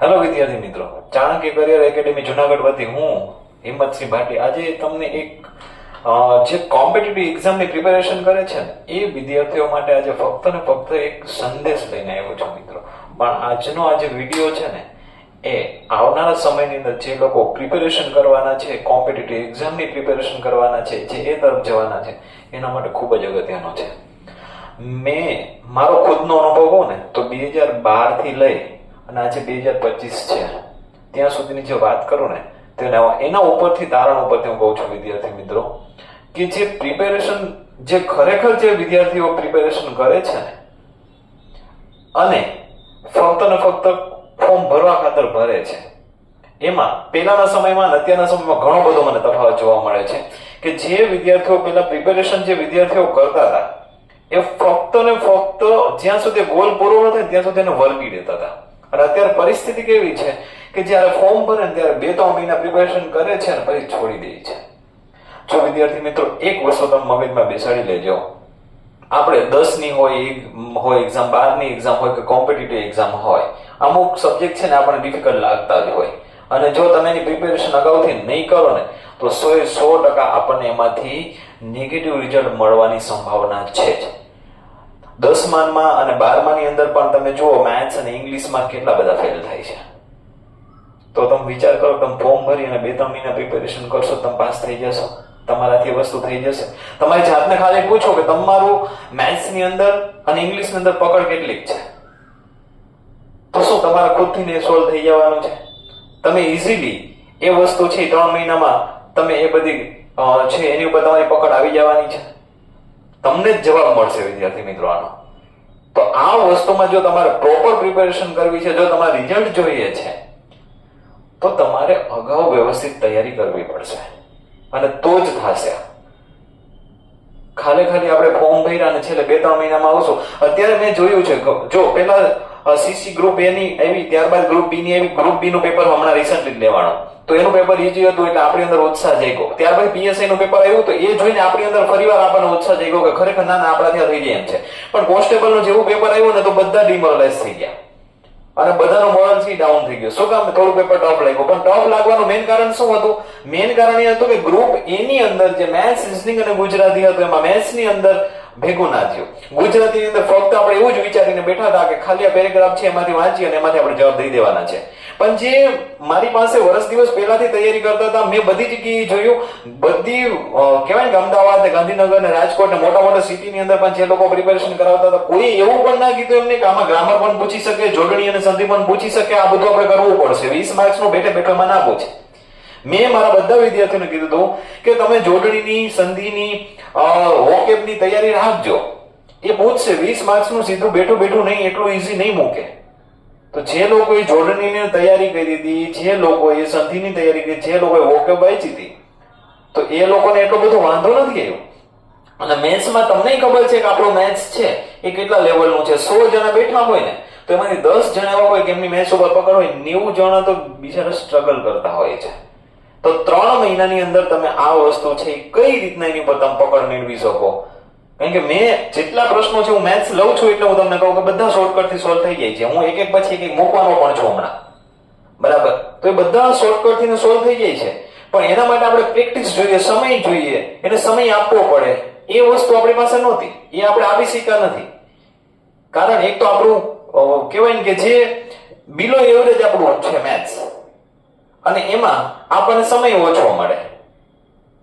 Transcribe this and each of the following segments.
Hello વિદ્યાર્થી મિત્રો, Chanakya career academy Junagadh વતી હું હિંમતસિંહ ભાટી આજે તમને એક જે કોમ્પિટિટિવ એક્ઝામની પ્રિપેરેશન કરે છે એ વિદ્યાર્થીઓ માટે આજે ફક્ત ને ફક્ત એક સંદેશ લઈને આવ્યો છું મિત્રો. પણ આજનો આ જે વીડિયો છે ને, એ આવનારા સમયની અંદર જે લોકો પ્રિપેરેશન કરવાના છે કોમ્પિટિટિવ એક્ઝામની પ્રિપેરેશન કરવાના છે, જે એ તરફ જવાના છે, એના માટે ખૂબ જ અગત્યનો છે. મેં મારો ખુદનો અનુભવ કહું ને, તો બે હજાર બારથી લઈ અને આજે બે હજાર પચીસ છે, ત્યાં સુધીની જે વાત કરું ને, તેને એના ઉપરથી તારણ ઉપરથી હું કહું છું, વિદ્યાર્થી મિત્રો, કે જે પ્રિપેરેશન જે ખરેખર જે વિદ્યાર્થીઓ પ્રિપેરેશન કરે છે ને, અને ફક્ત ને ફક્ત ફોર્મ ભરવા ખાતર ભરે છે. એમાં પહેલાના સમયમાં અત્યારના સમયમાં ઘણો બધો મને તફાવત જોવા મળે છે કે જે વિદ્યાર્થીઓ પહેલા પ્રિપેરેશન જે વિદ્યાર્થીઓ કરતા હતા, એ ફક્ત ને ફક્ત જ્યાં સુધી ગોલ પૂરો ન થાય, ત્યાં સુધી એને વળગી દેતા હતા. અને અત્યારે પરિસ્થિતિ કેવી છે કે જ્યારે ફોર્મ ભરે ત્યારે બે ત્રણ મહિના પ્રિપેરેશન કરે છે અને પછી છોડી દે છે. જો વિદ્યાર્થી મિત્રો, એક વસ્તુ તમે મગજમાં બેસાડી લેજો. આપણે દસની હોય હોય એક્ઝામ બારની એક્ઝામ હોય કે કોમ્પિટિટિવ એક્ઝામ હોય, અમુક સબ્જેક્ટ છે ને આપણને ડિફિકલ્ટ લાગતા જ હોય. અને જો તમે એની પ્રિપેરેશન અગાઉથી નહીં કરો ને, તો સો સો ટકા આપણને એમાંથી નેગેટિવ રિઝલ્ટ મળવાની સંભાવના છે જ. દસમાનમાં અને બારમાની અંદર પણ તમે જુઓ મેથ્સ અને ઇંગ્લિશમાં કેટલા બધા ફેલ થાય છે. તો તમે વિચાર કરો, તમે ફોર્મ ભરી અને બે ત્રણ મહિના પ્રિપેરેશન કરશો, તમે પાસ થઈ જશો, તમારાથી વસ્તુ થઈ જશે. તમારી જાતને ખાલી પૂછો કે તમારું મેથ્સની અંદર અને ઇંગ્લિશની અંદર પકડ કેટલીક છે? તો શું તમારા ખુદથી સોલ્વ થઈ જવાનું છે? તમે ઇઝીલી એ વસ્તુ છે ત્રણ મહિનામાં તમે એ બધી છે, એની ઉપર તમારી પકડ આવી જવાની છે? તમને જ જવાબ મળશે વિદ્યાર્થી મિત્રો આનો. તો આ વસ્તુમાં જો તમારે પ્રોપર પ્રિપેરેશન કરવી છે, જો તમારે રિઝલ્ટ જોઈએ છે, તો તમારે અગાઉ વ્યવસ્થિત તૈયારી કરવી પડશે. અને તો જ થશે. ખાલી ખાલી આપણે ફોર્મ ભર્યા અને છેલ્લે બે ત્રણ મહિનામાં આવશું. અત્યારે મેં જોયું છે, જો પેલા સીસી ગ્રુપ એ ની આવી, ત્યારબાદ ગ્રુપ બી ની આવી ગ્રુપ બી નું પેપર હમણાં રિસન્ટલી લેવાનું. તો એનું પેપર ઈઝી હતું એટલે આપણી અંદર ઉત્સાહ જાગ્યો. ત્યારબાદ પીએસઆઈ નું પેપર આવ્યું તો એ જોઈને આપણી અંદર ફરીવાર આપણને ઉત્સાહ જાગ્યો કે ખરેખર ના આપણાથી થઈ જાય એમ છે. પણ કોન્સ્ટેબલનું જેવું પેપર આવ્યું ને તો બધા ડિમોરલાઇઝ થઈ ગયા. અને બધાનો મોરલથી ડાઉન થઈ ગયો. શું કામ? થોડું પેપર ટફ લાગ્યું. પણ ટફ લાગવાનું મેઇન કારણ શું હતું? મેઇન કારણ એ હતું કે ગ્રુપ એની અંદર જે મેથ્સ રિઝનિંગ અને ગુજરાતી હતું, એમાં મેથ્સની અંદર ભેગું ના થયું. ગુજરાતી અંદર ફક્ત આપણે એવું જ વિચારીને બેઠા હતા કે ખાલી આ પેરેગ્રાફ છે, એમાંથી વાંચી અને એમાંથી આપણે જવાબ દઈ દેવાના છે. પણ જે મારી પાસે વર્ષ દિવસ પહેલાથી તૈયારી કરતા હતા, મેં બધી જગ્યાએ જોયું. બધી કહેવાય ને અમદાવાદ ને ગાંધીનગર ને રાજકોટ ને મોટા મોટા સિટીની અંદર પણ જે લોકો પ્રિપેરેશન કરાવતા હતા, કોઈ એવું પણ ના કીધું એમને કે આમાં ગ્રામર પણ પૂછી શકે, જોડણી અને સંધિ પણ પૂછી શકે, આ બધું આપણે કરવું પડશે. વીસ માર્ક્સનું બેઠે બેઠામાં ના પૂછે. મેં મારા બધા વિદ્યાર્થીઓને કીધું હતું કે તમે જોડણીની, સંધિની વોકેબની તૈયારી રાખજો. એ પૂછશે. વીસ માર્ક્સનું સીધું બેઠું બેઠું નહીં, એટલું ઈઝી નહીં મૂકે. તો જે લોકોએ જોડણીની તૈયારી કરી હતી, જે લોકોએ સંધિની તૈયારી કરી, જે લોકોએ વોકે વાંચી હતી, તો એ લોકોને એટલો બધો વાંધો નથી આવ્યો. અને મેથ્સમાં તમને ખબર છે કે આપણું મેથ્સ છે, એ કેટલા લેવલનું છે? સો જણા બેઠા હોય ને, તો એમાંથી દસ જણા એવા હોય કે એમની મેથ્સ ઉપર પકડ હોય, નેવું જણા તો બીજાને સ્ટ્રગલ કરતા હોય છે. તો ત્રણ મહિનાની અંદર તમે આ વસ્તુ છે એ કઈ રીતના એની પર તમે પકડ મેળવી શકો? કારણ કે મેં જેટલા પ્રશ્નો છે હું મેથ્સ લઉં છું એટલે હું તમને કહું કે બધા શોર્ટકટથી સોલ્વ થઈ જાય છે. હું એક એક પછી એક એક મૂકવાનો પણ છું હમણાં. બરાબર? તો એ બધા શોર્ટકટથી સોલ્વ થઈ જાય છે. પણ એના માટે આપણે પ્રેક્ટિસ જોઈએ, સમય જોઈએ, એને સમય આપવો પડે. એ વસ્તુ આપણી પાસે નહોતી. એ આપણે આપી શક્યા નથી. કારણ એક તો આપણું કહેવાય ને કે જે બિલો એવરેજ આપણું છે મેથ્સ અને એમાં આપણને સમય ઓછો મળે.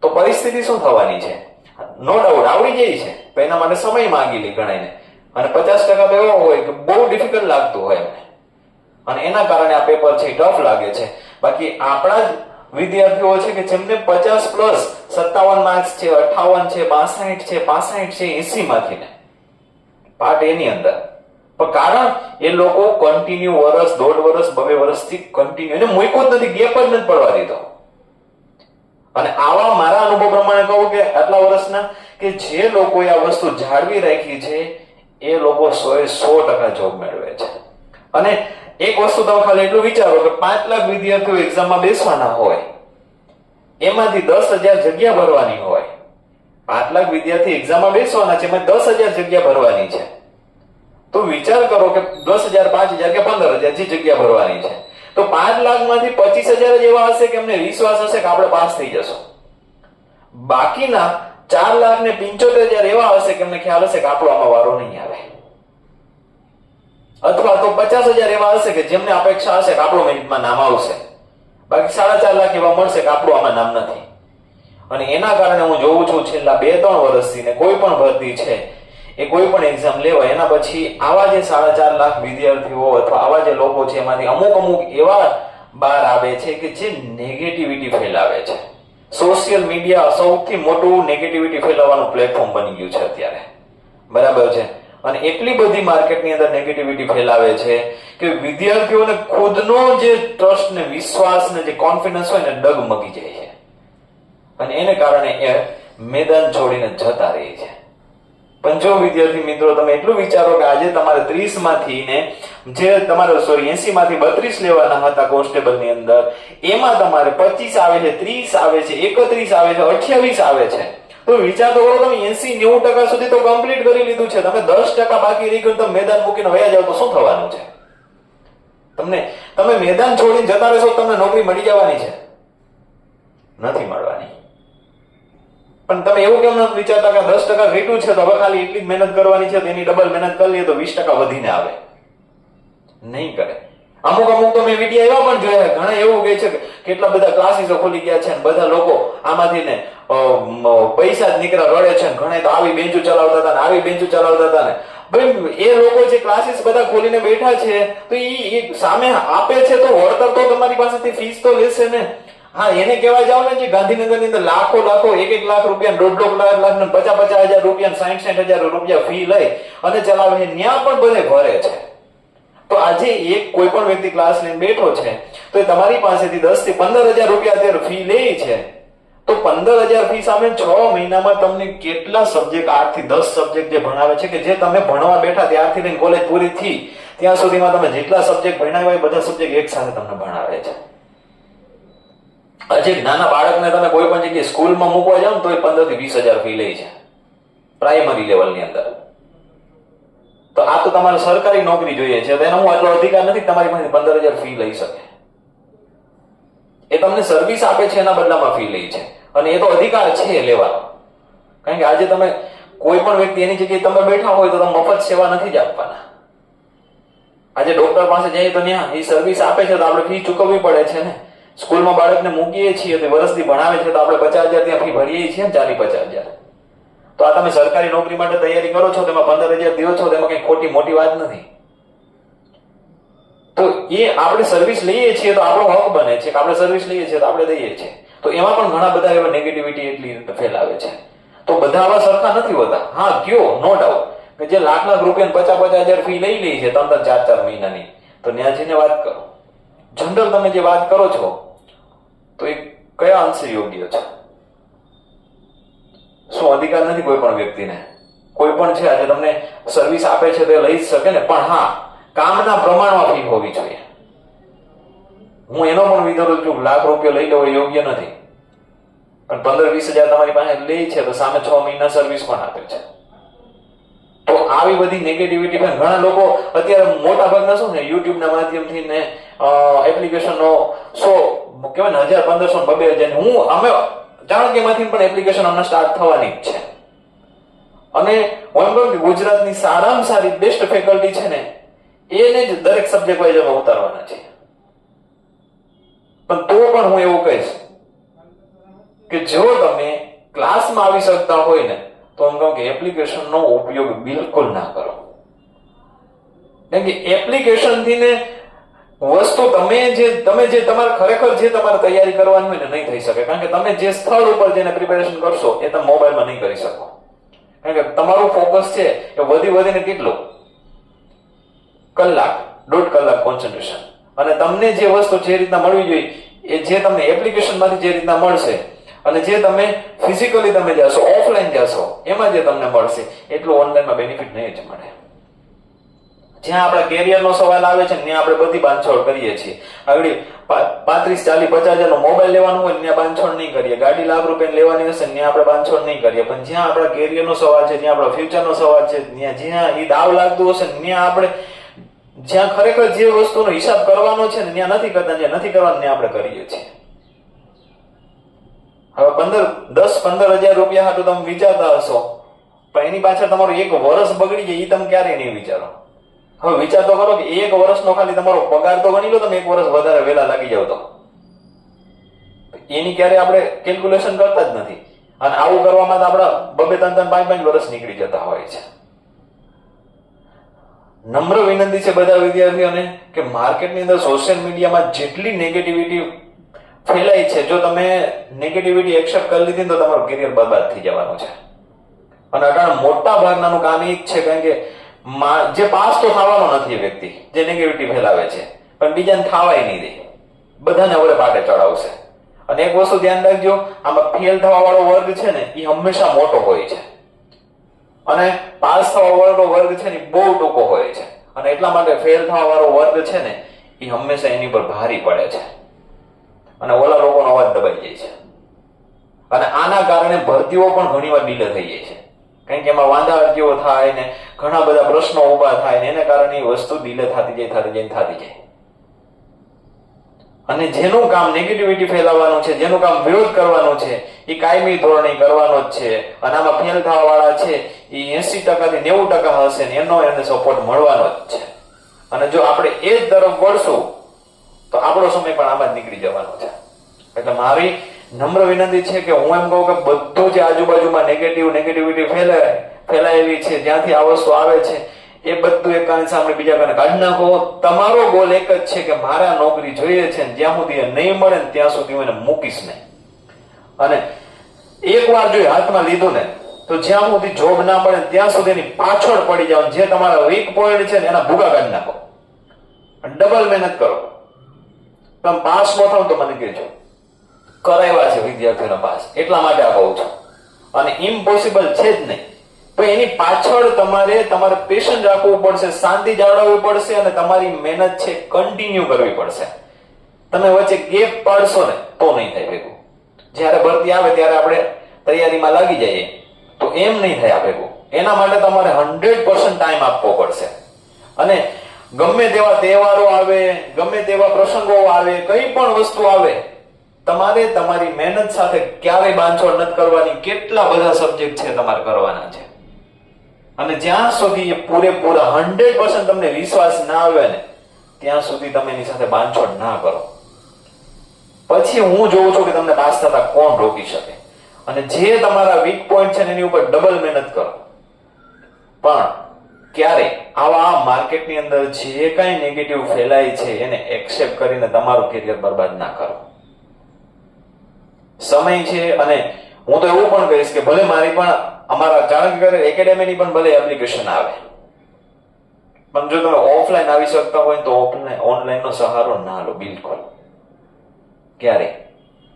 તો પરિસ્થિતિ શું થવાની છે? નો ડાઉટ આવડી જાય છે. એના માટે સમય માંગી લે ગણાય અને પચાસ ટકા તો એવો હોય કે બહુ ડિફિકલ્ટ લાગતું હોય અને એના કારણે આ પેપર છે ટફ લાગે છે. બાકી આપણા જ વિદ્યાર્થીઓ છે કે જેમને પચાસ પ્લસ સત્તાવન માર્ક્સ છે, અઠાવન છે, બાસઠ છે, પાસઠ છે, એસી માંથી ને. પાર્ટ એની અંદર. પણ કારણ એ લોકો કન્ટિન્યુ વર્ષ દોઢ વર્ષ બે વર્ષથી કન્ટિન્યુ એને મૂક્યો જ નથી ગેપ જ નથી પડવા દીધો. અને આવા મારા અનુભવ પ્રમાણે કહું કે આટલા વર્ષના કે જે લોકોએ આ વસ્તુ જાળવી રાખી છે, એ લોકો સોએ સો ટકા જોબ મેળવે છે. અને એક વસ્તુ તમે ખાલી એટલું વિચારો કે પાંચ લાખ વિદ્યાર્થીઓ એક્ઝામમાં બેસવાના હોય, એમાંથી દસ હજાર જગ્યા ભરવાની હોય, પાંચ લાખ વિદ્યાર્થી એક્ઝામમાં બેસવાના છે, એમાં દસ હજાર જગ્યા ભરવાની છે. તો વિચાર કરો કે દસ હજાર, પાંચ હજાર કે પંદર હજાર જે જગ્યા ભરવાની છે. તો પાંચ લાખમાંથી પચીસ હજાર જ એવા હશે કે એમને વિશ્વાસ હશે કે આપણે પાસ થઈ જશું? બાકીના ચાર લાખ ને પિંચોતેર હજાર એવા હશે કે એમને ખ્યાલ હશે કે આપણો આમાં વારો નહીં આવે. અથવા તો પચાસ હજાર એવા હશે કે જેમને અપેક્ષા હશે કે આપણો મેરિટમાં નામ આવશે. બાકી સાડા ચાર લાખ એવા મળશે કે આપણું આમાં નામ નથી. અને એના કારણે હું જોઉં છું છેલ્લા બે ત્રણ વર્ષથી ને કોઈ પણ ભરતી છે એ કોઈ પણ એક્ઝામ લેવાય, એના પછી આવા જે સાડા ચાર લાખ વિદ્યાર્થીઓ અથવા આવા જે લોકો છે, એમાંથી અમુક અમુક એવા બહાર આવે છે કે જે નેગેટિવિટી ફેલાવે છે. સોશિયલ મીડિયા સૌથી મોટું નેગેટિવિટી ફેલાવવાનું પ્લેટફોર્મ બની ગયું છે અત્યારે. બરાબર છે? અને એટલી બધી માર્કેટની અંદર નેગેટિવિટી ફેલાવે છે કે વિદ્યાર્થીઓને ખુદનો જે ટ્રસ્ટ ને વિશ્વાસ ને જે કોન્ફિડન્સ હોય ને ડગમગી જાય છે. અને એને કારણે એ મેદાન છોડીને જતા રહે છે. જો વિદ્યાર્થી મિત્રો, તમે એટલું વિચારો કે આજે તમારે ત્રીસમાંથી ને જે તમારે સોરી એસી માંથી બત્રીસ લેવાના હતા કોન્સ્ટેબલની અંદર, એમાં તમારે પચીસ આવે છે, ત્રીસ આવે છે, એકત્રીસ આવે છે, અઠ્યાવીસ આવે છે. તો વિચાર તો કરો તમે, એસી નેવું ટકા સુધી તો કમ્પ્લીટ કરી લીધું છે. તમે દસ ટકા બાકી રહી ગયું તમે મેદાન મૂકીને વયા જાવ તો શું થવાનું છે? તમને, તમે મેદાન છોડીને જતા રહેશો તમને નોકરી મળી જવાની છે. નથી મળવાની. પણ તમે એવું કેમ નથી વિચારતા કે દસ ટકા ઘટ્યું છે તો હવે ખાલી એટલી જ મહેનત કરવાની છે એની ડબલ મહેનત કરી લઈએ તો વીસ ટકા વધીને આવે. નહીં કરે. અમુક અમુક તો મેં વીડિયો એવા પણ જોયા ઘણા એવું કહે છે કે કેટલા બધા ક્લાસીસો ખોલી ગયા છે અને બધા લોકો આમાંથી ને પૈસા જ નીકળ્યા રડે છે ઘણા તો આવી બેન્ચો ચલાવતા હતા ને, આવી બેન્ચો ચલાવતા હતા ને. ભાઈ, એ લોકો જે ક્લાસીસ બધા ખોલીને બેઠા છે, તો એ સામે આપે છે તો વળતર તો તમારી પાસેથી ફીસ તો લેશે ને. હા, એને કહેવા જાવ ને જે, ગાંધીનગરની અંદર લાખો લાખો એક એક લાખ રૂપિયા દોઢ દોઢ લાખ લાખ ને પચાસ પચાસ હજાર રૂપિયા સાઠ સાઠ હજાર રૂપિયા ફી લઈ અને ચલાવે ત્યાં પણ બધે ભરે છે. તો આજે એક કોઈ પણ વ્યક્તિ ક્લાસ લઈને બેઠો છે, તો એ તમારી પાસેથી દસથી પંદર હજાર રૂપિયા અત્યારે ફી લે છે. તો પંદર હજાર ફી સામે છ મહિનામાં તમને કેટલા સબ્જેક્ટ આઠથી દસ સબ્જેક્ટ જે ભણાવે છે કે જે તમે ભણવા બેઠા ત્યારથી લઈને કોલેજ પૂરી થઈ, ત્યાં સુધીમાં તમે જેટલા સબ્જેક્ટ ભણાવ્યા એ બધા સબ્જેક્ટ એક સાથે તમને ભણાવે છે. હજી નાના બાળકને તમે કોઈ પણ જગ્યાએ સ્કૂલમાં મૂકવા જાઓ તો એ પંદરથી વીસ હજાર ફી લે છે. પ્રાઇમરી લેવલની અંદર. તો આ તો તમારે સરકારી નોકરી જોઈએ છે. તો એનો હું આટલો અધિકાર નથી તમારી પાસે પંદર હજાર ફી લઈ શકે. એ તમને સર્વિસ આપે છે, એના બદલામાં ફી લે છે. અને એ તો અધિકાર છે લેવાનો. કારણ કે આજે તમે કોઈ પણ વ્યક્તિ એની જગ્યાએ તમે બેઠા હોય તો તમે મફત સેવા નથી જ આપવાના. આજે ડોક્ટર પાસે જઈએ તો ત્યાં એ સર્વિસ આપે છે તો આપણે ફી ચૂકવવી પડે છે ને? સ્કૂલમાં બાળકને મૂકીએ છીએ તે વર્ષથી ભણાવે છે તો આપણે પચાસ હજાર ત્યાં ફી ભરીએ છીએ ને ચાલી પચાસ હજાર. તો આ તમે સરકારી નોકરી માટે તૈયારી કરો છો, તેમાં પંદર હજાર દો છો, તેમાં કઈ ખોટી મોટી વાત નથી. તો એ આપણે સર્વિસ લઈએ છીએ તો આપણો હક બને છે કે આપણે સર્વિસ લઈએ છીએ તો આપણે દઈએ છીએ. તો એમાં પણ ઘણા બધા એવા નેગેટિવિટી એટલી ફેલાવે છે. તો બધા આવા સરખા નથી હોતા. હા, કયો? નો ડાઉટ કે જે લાખ લાખ રૂપિયા પચાસ પચાસ હજાર ફી લઈ લે છે, ત્રણ ત્રણ ચાર ચાર મહિનાની. તો ત્યાં જઈને વાત કરો. જનરલ તમે જે વાત કરો છો, તો એ કયા અંશે યોગ્ય છે? શું અધિકાર નથી કોઈ પણ વ્યક્તિને? કોઈ પણ છે, આજે તમને સર્વિસ આપે છે તે લઈ જ શકે ને, પણ હા, કામના પ્રમાણમાં ફી હોવી જોઈએ. હું એનો પણ વિરોધ છું, લાખ રૂપિયા લઈ લેવો યોગ્ય નથી. પણ પંદર વીસ હજાર તમારી પાસે લે છે, તો સામે છ મહિના સર્વિસ પણ આપે છે. તો આવી બધી નેગેટિવિટી ઘણા લોકો અત્યારે મોટા ભાગના શું ને યુટ્યુબના માધ્યમથી ને એપ્લિકેશન નો. સો કહેવાય ને, હજાર, પંદરસો બબે હજાર હું, અમે જાણો કે એમાંથી પણ એપ્લિકેશન હમણાં સ્ટાર્ટ થવાની જ છે. અને હું એમ કહું કે ગુજરાતની સારામાં સારી બેસ્ટ ફેકલ્ટી છે ને, એને જ દરેક સબ્જેક્ટ વાઇઝ અમે ઉતારવાના છે પણ તો પણ હું એવું કહીશ કે જો તમે ક્લાસમાં આવી શકતા હોય ને, તો હું કહું કે એપ્લિકેશનનો ઉપયોગ બિલકુલ ના કરો. કેમ કે એપ્લિકેશનથી ને વસ્તુ તમે જે તમે જે તમારે ખરેખર જે તમારે તૈયારી કરવાની હોય ને નહીં થઈ શકે. કારણ કે તમે જે સ્થળ ઉપર જેને પ્રિપેરેશન કરશો, એ તમે મોબાઈલમાં નહીં કરી શકો. કારણ કે તમારું ફોકસ છે એ વધી વધીને કેટલું? કલાક, દોઢ કલાક કોન્સન્ટ્રેશન અને તમને જે વસ્તુ જે રીતના મળવી જોઈએ, એ જે તમને એપ્લિકેશનમાંથી જે રીતના મળશે, અને જે તમે ફિઝિકલી તમે જશો ઓફલાઈન જશો, એમાં જે તમને મળશે, એટલું ઓનલાઈનમાં બેનિફિટ નહીં જ મળે. જ્યાં આપણા કેરિયરનો સવાલ આવે છે ત્યાં આપણે બધી બાંધછોડ કરીએ છીએ. આગળ પાંત્રીસ, ચાલીસ, પચાસ હજારનો મોબાઈલ લેવાનો હોય ત્યાં બાંધછોડ નહીં કરીએ. ગાડી લાખ રૂપિયા લેવાની હશે ત્યાં આપણે બાંધછોડ નહીં કરીએ. પણ જ્યાં આપણા કેરિયરનો સવાલ છે, ત્યાં આપણા ફ્યુચરનો સવાલ છે, ત્યાં જ્યાં એ દાવ લાગતું હશે ત્યાં આપણે જ્યાં ખરેખર જે વસ્તુનો હિસાબ કરવાનો છે ને, ત્યાં નથી કરતા, જ્યાં નથી કરવાનું, ત્યાં આપણે કરીએ છીએ. હવે પંદર, દસ, પંદર હજાર રૂપિયા હાટું તમે વિચારતા હશો. પણ એની પાછળ તમારું એક વર્ષ બગડી જાય એ તમે ક્યારેય નહીં વિચારો. હવે વિચાર તો કરો કે એક વર્ષનો ખાલી તમારો પગાર તો ગણી લો, તમે એક વર્ષ વધારે વહેલા લાગી જાવ તો. એની ક્યારે આપણે કેલ્ક્યુલેશન કરતા જ નથી. અને આવું કરવામાં તો આપણા બબે ત્રણ ત્રણ પાંચ પાંચ વર્ષ નીકળી જતા હોય છે. નમ્ર વિનંતી છે બધા વિદ્યાર્થીઓને કે માર્કેટની અંદર સોશિયલ મીડિયામાં જેટલી નેગેટિવિટી ફેલાય છે, જો તમે નેગેટિવિટી એક્સેપ્ટ કરી લીધી તો તમારું કેરિયર બરબાદ થઈ જવાનું છે. અને અટાણ મોટા ભાગનાનું કામ એ જ છે, કારણ કે જે પાસ તો થવાનો નથી વ્યક્તિ, જે નેગેટિવિટી ફેલાવે છે. પણ બીજાને થવાય નહીં દે. બધાને હવે પાટે ચડાવશે. અને એક વસ્તુ ધ્યાન રાખજો, આમાં ફેલ થવા વાળો વર્ગ છે ને એ હંમેશા મોટો હોય છે. અને પાસ થવા વાળો વર્ગ છે ને બહુ ટૂંકો હોય છે. અને એટલા માટે ફેલ થવા વાળો વર્ગ છે ને એ હંમેશા એની પર ભારી પડે છે. અને ઓલા લોકોનો અવાજ દબાઈ જાય છે. અને આના કારણે ભરતીઓ પણ ઘણીવાર ડીલે થઈ જાય છે. કારણ કે એમાં વાંધા અરજીઓ થાય ને ઘણા બધા પ્રશ્નો ઊભા થાય ને એને કારણે એ વસ્તુ ડીલે થતી જાય થતી જાય થતી જાય. અને જેનું કામ નેગેટિવિટી ફેલાવવાનું છે, જેનું કામ વિરોધ કરવાનું છે, એ કાયમી ધોરણે કરવાનો જ છે. અને આમાં ફેલ થવા વાળા છે, એ એસી ટકાથી નેવું ટકા હશે ને એનો એને સપોર્ટ મળવાનો જ છે. અને જો આપણે એ જ તરફ વળશું, તો આપણો સમય પણ આમાં જ નીકળી જવાનો છે. એટલે મારી નમ્ર વિનંતી છે કે હું એમ કહું કે બધું જે આજુબાજુમાં નેગેટિવ નેગેટિવિટી ફેલાય. ફેલાયેલી છે, જ્યાંથી આ વસ્તુ આવે છે, એ બધું એક કાન સામે બીજા કાને કાઢી નાખો. તમારો ગોલ એક જ છે કે મારા નોકરી જોઈએ છે જ્યાં સુધી એ નહીં મળે ને ત્યાં સુધી હું એને મૂકીશ નહીં. અને એકવાર જો હાથમાં લીધું ને, તો જ્યાં સુધી જોબ ના મળે ત્યાં સુધી એની પાછળ પડી જાવ જે તમારા વીક પોઈન્ટ છે ને એના ભૂગા કાઢી નાખો. ડબલ મહેનત કરો. તમે પાસ ન થાવ તો મને કહેજો. કરાવ્યા છે વિદ્યાર્થીઓના પાસ. એટલા માટે આ કહું છું. અને ઇમ્પોસિબલ છે જ નહીં. એની પાછળ તમારે તમારે પેશન્ટ રાખવું પડશે, શાંતિ જાળવવી પડશે અને તમારી મહેનત છે કન્ટિન્યુ કરવી પડશે. તમે વચ્ચે ગેપ પાડશો ને, તો નહીં થાય ભેગું. જ્યારે ભરતી આવે ત્યારે આપણે તૈયારીમાં લાગી જઈએ, તો એમ નહીં થાય ભેગું. એના માટે તમારે હંડ્રેડ પર્સન્ટ ટાઈમ આપવો પડશે. અને ગમે તેવા તહેવારો આવે, ગમે તેવા પ્રસંગો આવે, કઈ પણ વસ્તુ આવે, તમારે તમારી મહેનત સાથે ક્યારેય બાંધછોડ નથી કરવાની. કેટલા બધા સબ્જેક્ટ છે તમારે કરવાના છે. અને જ્યાં સુધી પૂરેપૂરા હંડ્રેડ પર્સન્ટ તમને વિશ્વાસ ના આવે ને, ત્યાં સુધી તમે એની સાથે બાંધછોડ ના કરો. પછી હું જોઉં છું કે તમને પાસ થતા કોણ રોકી શકે. અને જે તમારા વીક પોઈન્ટ છે એની ઉપર ડબલ મહેનત કરો. પણ ક્યારે આવા માર્કેટની અંદર જે કાંઈ નેગેટિવ ફેલાય છે એને એક્સેપ્ટ કરીને તમારું કેરિયર બરબાદ ના કરો. સમય છે અને હું તો એવું પણ કહીશ કે ભલે મારી પણ અમારા ચાણક્ય એકેડેમીની પણ ભલે એપ્લિકેશન આવે. પણ જો તમે ઓફલાઈન આવી શકતા હોય તો ઓફલાઈન ઓનલાઈન નો સહારો ના લો, બિલકુલ. ક્યારે?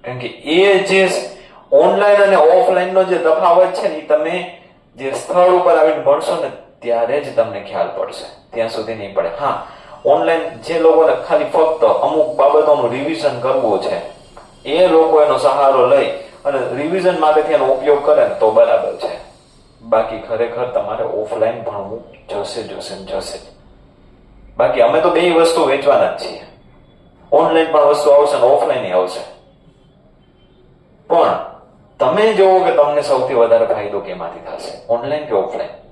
કારણ કે એ જે ઓનલાઈન અને ઓફલાઈન નો જે તફાવત છે ને, એ તમે જે સ્થળ ઉપર આવીને ભણશો ને, ત્યારે જ તમને ખ્યાલ પડશે. ત્યાં સુધી નહીં પડે. હા ઓનલાઈન જે લોકોને ખાલી ફક્ત અમુક બાબતોનું રિવિઝન કરવું છે, એ લોકો એનો સહારો લઈ અને રિવિઝન માટેથી એનો ઉપયોગ કરે ને તો બરાબર છે. બાકી ખરેખર તમારે ઓફલાઈન ભણવું જશે જશે જશે. બાકી અમે તો બે વસ્તુ વેચવાના જ છીએ. ઓનલાઈન પણ વસ્તુ આવશે ને ઓફલાઈન આવશે. પણ તમે જોવો કે તમને સૌથી વધારે ફાયદો કેમાંથી થશે? ઓનલાઈન કે ઓફલાઈન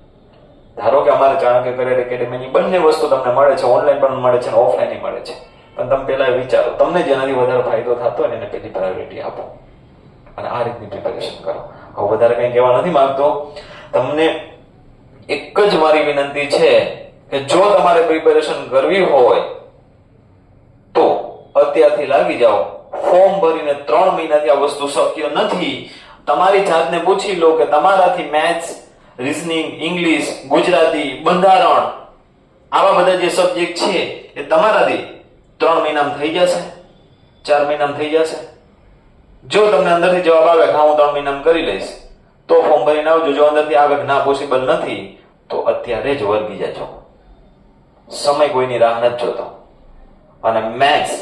ધારો કે અમારે ચાણક્ય કરિયર એકેડેમીની બંને વસ્તુ તમને મળે છે ઓનલાઈન પણ મળે છે અને ઓફલાઈન મળે છે. પણ તમે પેલા વિચારો, તમને જેનાથી વધારે ફાયદો થતો હોય એને પહેલી પ્રાયોરિટી આપો. અને આ રીતની પ્રિપેરેશન કરો. હવે વધારે કંઈ કહેવા નથી માંગતો. તમને એક જ મારી વિનંતી છે કે જો તમારે પ્રિપેરેશન કરવી હોય, તો અત્યારથી લાગી જાઓ. ફોર્મ ભરીને ત્રણ મહિનાથી આ વસ્તુ શક્ય નથી. તમારી જાતને પૂછી લો કે તમારાથી મેથ્સ રિઝનિંગ ઇંગ્લિશ ગુજરાતી, બંધારણ, આવા બધા જે સબ્જેક્ટ છે, એ તમારાથી ત્રણ મહિનામાં થઈ જશે, ચાર મહિનામાં થઈ જશે. જો તમને અંદરથી જવાબ આવે કે હું ત્રણ મહિનામાં કરી લઈશ, તો ફોર્મ ભરીને આવજો. જો અંદરથી આવે કે ના પોસિબલ નથી, તો અત્યારે જ વર્ગી જજો. સમય કોઈની રાહ નથી જોતો. અને મેથ્સ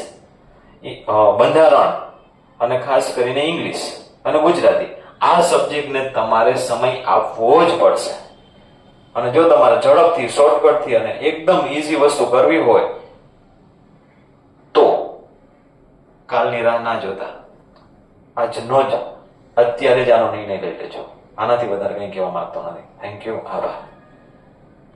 બંધારણ અને ખાસ કરીને ઇંગ્લિશ અને ગુજરાતી, આ સબ્જેક્ટને તમારે સમય આપવો જ પડશે. અને જો તમારે ઝડપથી શોર્ટકટથી અને એકદમ ઈઝી વસ્તુ કરવી હોય, તો કાલની રાહ ના જોતા. આજનો જ. અત્યારે જ આનો નિર્ણય લઈ લેજો. આનાથી વધારે કંઈ કહેવા માંગતો નથી. થેન્ક યુ આભાર.